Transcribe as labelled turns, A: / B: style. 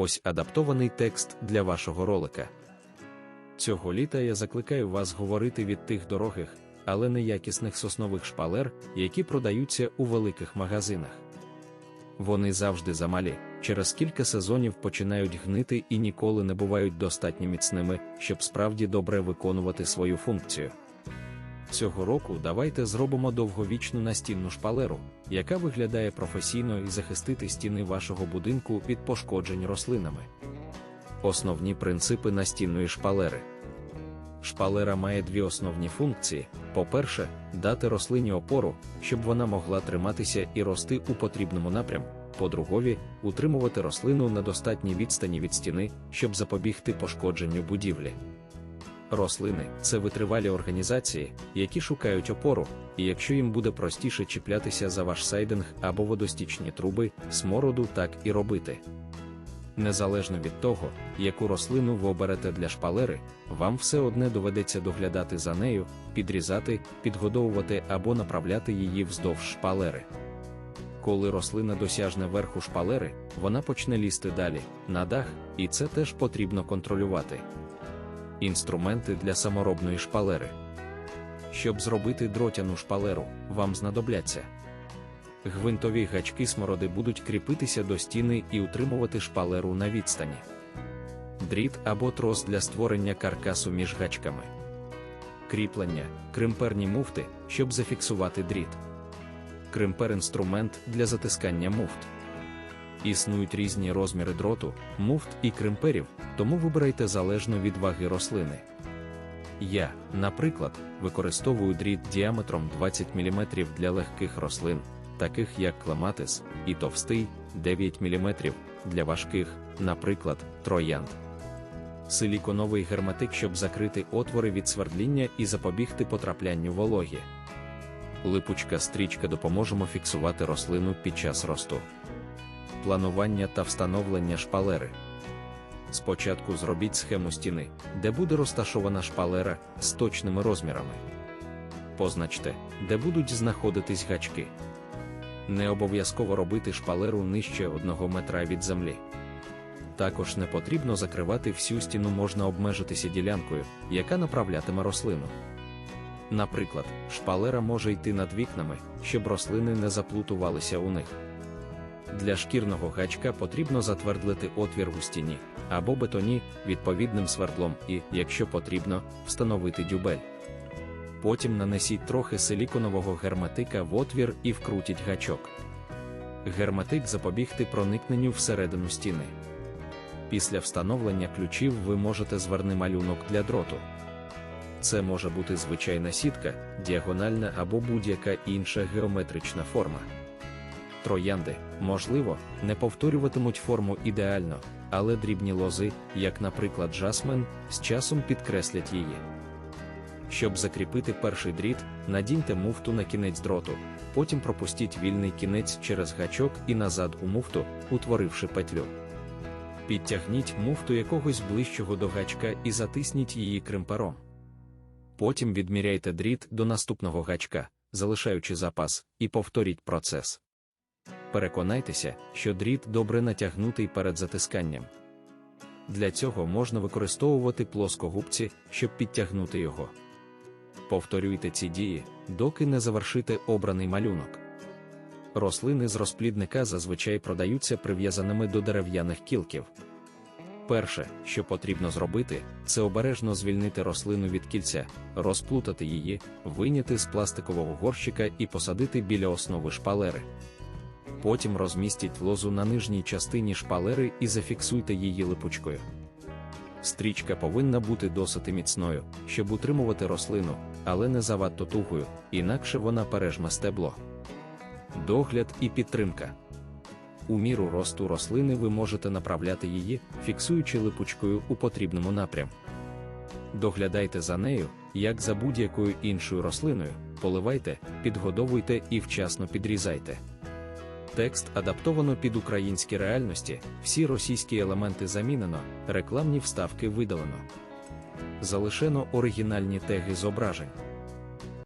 A: Ось адаптований текст для вашого ролика. Цього літа я закликаю вас говорити від тих дорогих, але неякісних соснових шпалер, які продаються у великих магазинах. Вони завжди замалі, через кілька сезонів починають гнити і ніколи не бувають достатньо міцними, щоб справді добре виконувати свою функцію. Цього року давайте зробимо довговічну настінну шпалеру, яка виглядає професійно і захистити стіни вашого будинку від пошкоджень рослинами. Основні принципи настінної шпалери. Шпалера має дві основні функції: по-перше, дати рослині опору, щоб вона могла триматися і рости у потрібному напрямку. По-друге, утримувати рослину на достатній відстані від стіни, щоб запобігти пошкодженню будівлі. Рослини це витривалі організації, які шукають опору, і якщо їм буде простіше чіплятися за ваш сайдинг або водостічні труби, смороду так і робити. Незалежно від того, яку рослину ви оберете для шпалери, вам все одне доведеться доглядати за нею, підрізати, підгодовувати або направляти її вздовж шпалери. Коли рослина досяжне верху шпалери, вона почне лізти далі, на дах, і це теж потрібно контролювати. Інструменти для саморобної шпалери. Щоб зробити дротяну шпалеру, вам знадобляться. Гвинтові гачки смороди будуть кріпитися до стіни і утримувати шпалеру на відстані. Дріт або трос для створення каркасу між гачками. Кріплення, кримперні муфти, щоб зафіксувати дріт. Кримпер-інструмент для затискання муфт. Існують різні розміри дроту, муфт і кримперів, тому вибирайте залежно від ваги рослини. Я, наприклад, використовую дріт діаметром 20 мм для легких рослин, таких як клематис, і товстий 9 мм для важких, наприклад, троянд. Силіконовий герметик, щоб закрити отвори від свердління і запобігти потраплянню вологі. Липучка стрічка допоможемо фіксувати рослину під час росту. Планування та встановлення шпалери. Спочатку зробіть схему стіни, де буде розташована шпалера з точними розмірами. Позначте, де будуть знаходитись гачки. Не обов'язково робити шпалеру нижче 1 метра від землі. Також не потрібно закривати всю стіну, можна обмежитися ділянкою, яка направлятиме рослину. Наприклад, шпалера може йти над вікнами, щоб рослини не заплутувалися у них. Для шкірного гачка потрібно затвердлити отвір у стіні або бетоні відповідним свердлом і, якщо потрібно, встановити дюбель. Потім нанесіть трохи силіконового герметика в отвір і вкрутіть гачок. Герметик запобігти проникненню всередину стіни. Після встановлення ключів ви можете зверни малюнок для дроту. Це може бути звичайна сітка, діагональна або будь-яка інша геометрична форма. Троянди, можливо, не повторюватимуть форму ідеально, але дрібні лози, як, наприклад, жасмен, з часом підкреслять її. Щоб закріпити перший дріт, надіньте муфту на кінець дроту, потім пропустіть вільний кінець через гачок і назад у муфту, утворивши петлю. Підтягніть муфту якогось ближчого до гачка і затисніть її кримпером. Потім відміряйте дріт до наступного гачка, залишаючи запас, і повторіть процес. Переконайтеся, що дріт добре натягнутий перед затисканням. Для цього можна використовувати плоскогубці, щоб підтягнути його. Повторюйте ці дії, доки не завершите обраний малюнок. Рослини з розплідника зазвичай продаються прив'язаними до дерев'яних кілків. Перше, що потрібно зробити, це обережно звільнити рослину від кільця, розплутати її, вийняти з пластикового горщика і посадити біля основи шпалери. Потім розмістіть лозу на нижній частині шпалери і зафіксуйте її липучкою. Стрічка повинна бути досить міцною, щоб утримувати рослину, але не завадто тугою, інакше вона пережме стебло. Догляд і підтримка. У міру росту рослини ви можете направляти її, фіксуючи липучкою у потрібному напрямку. Доглядайте за нею, як за будь-якою іншою рослиною, поливайте, підгодовуйте і вчасно підрізайте. Текст адаптовано під українські реальності, всі російські елементи замінено, рекламні вставки видалено. Залишено оригінальні теги зображень.